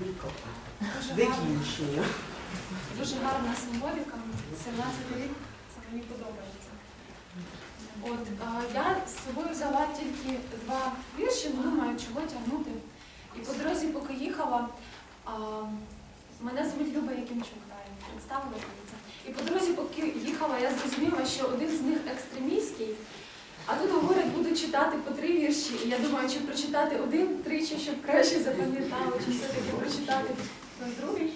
Дуже гарно. Закінчення. Дуже гарна символіка. 17 рік, це мені подобається. От а, я з собою взяла тільки два вірші, думаю, чого тягнути. І по дорозі, поки їхала, а, мене звуть Люба Якимчук, представила це. І по дорозі, поки їхала, я зрозуміла, що один з них екстремістський. А тут говорять, буду читати по три вірші. І я думаю, чи прочитати один тричі, щоб краще запам'ятали, чи все-таки прочитати другий.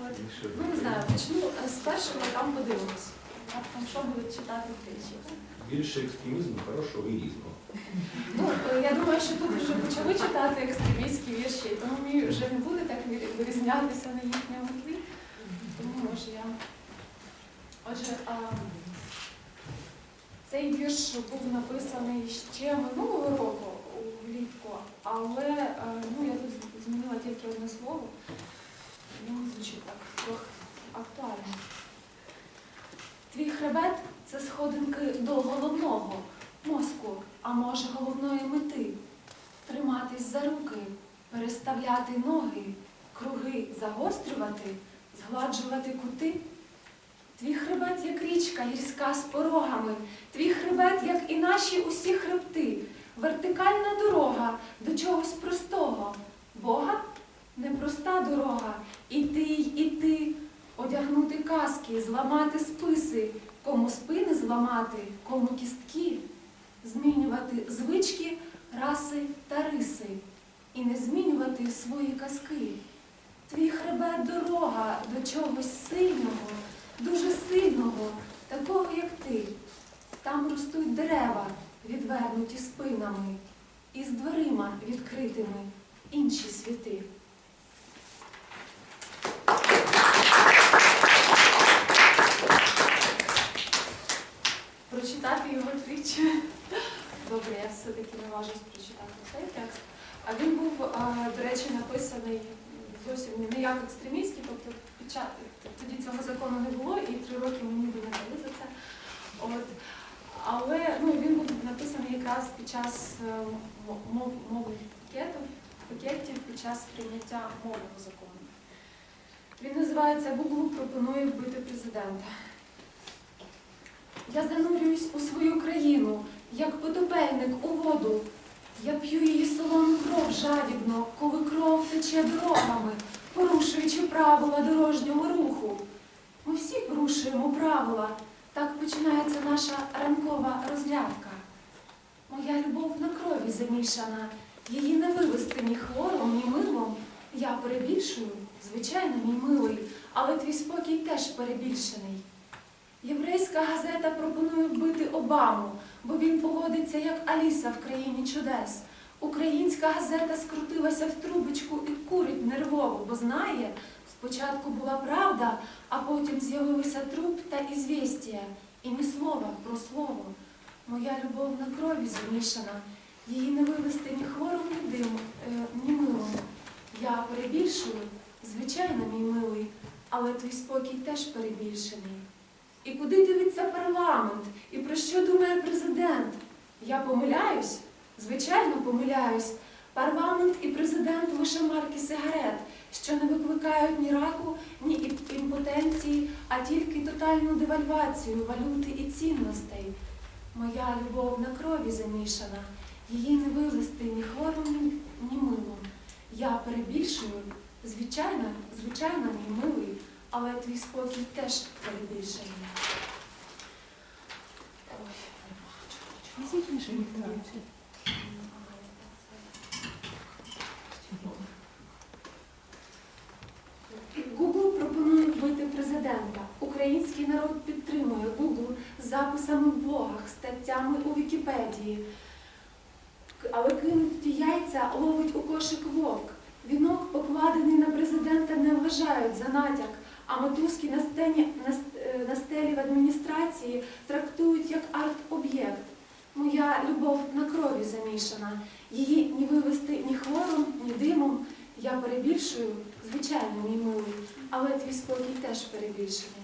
От. Ну не знаю, почну з першого, там подивимось. А Там що будуть читати тричі. Більше екстремізму, хорошого і різного. Ну, е, я думаю, що тут вже почали читати екстремістські вірші, тому мені вже не буде так вирізнятися на їхньому тлі. Тому може я. Отже, а, цей вірш був написаний ще минулого року влітку, але е, ну, я тут змінила тільки одне слово. Він звучить так трохи актуально. Твій хребет це сходинки до головного мозку, а може головної мети. Триматись за руки, переставляти ноги, круги загострювати, згладжувати кути. Твій хребет, як річка гірська з порогами, твій хребет, як і наші усі хребти, вертикальна дорога до чогось простого. Бога непроста дорога, іти й іти, одягнути каски, зламати списи, кому спини зламати, кому кістки, змінювати звички, раси та риси, і не змінювати свої казки. Твій хребет дорога до чогось сильного, дуже сильного, такого, як ти. Там ростуть дерева, відвернуті спинами, і з дверима відкритими в інші світи. Прочитати його тричі. Добре, я все-таки наважусь прочитати цей текст. А він був, до речі, написаний зовсім не як екстремістський, тобто під час, тоді цього закону не було, і три роки мені би не дали за це. От. Але ну, він був написаний якраз під час е, мов, мовних пакетів, пакетів під час прийняття мовного закону. Він називається Google пропонує вбити президента. Я занурююсь у свою країну, як потопельник у воду. Я п'ю її солону кров жадібно, коли кров тече дорогами, порушуючи правила дорожнього руху. Ми всі порушуємо правила. Так починається наша ранкова розрядка. Моя любов на крові замішана, її не вивести ні хвором, ні милом. Я перебільшую, звичайно, мій милий, але твій спокій теж перебільшений. Єврейська газета пропонує вбити Обаму, бо він поводиться як Аліса в країні чудес. Українська газета скрутилася в трубочку і курить нервово, бо знає, спочатку була правда, а потім з'явилися труп та ізвістія, і ні слова про слово. Моя любов на крові замішана, її не вивести ні хвором, ні дим, е, ні милом. Я перебільшую, звичайно, мій милий, але твій спокій теж перебільшений. І куди дивиться парламент? І про що думає президент? Я помиляюсь? Звичайно, помиляюсь. Парламент і президент лише марки сигарет, що не викликають ні раку, ні імпотенції, а тільки тотальну девальвацію валюти і цінностей. Моя любов на крові замішана, її не вивести ні хвором, ні, милом. Я перебільшую, звичайно, звичайно, мій милий, але твій спокій теж перебільшений. Ой, Google пропонує вбити президента. Український народ підтримує Google записами в блогах, статтями у Вікіпедії. Але кинуті яйця ловить у кошик вовк. Вінок, покладений на президента, не вважають за натяк, а мотузки на, стені, на, е, на стелі в адміністрації трактують як арт-об'єкт. Моя любов на крові замішана. Її ні вивести ні хвором, ні димом. Я перебільшую, звичайно, мій милий, але твій спокій теж перебільшений.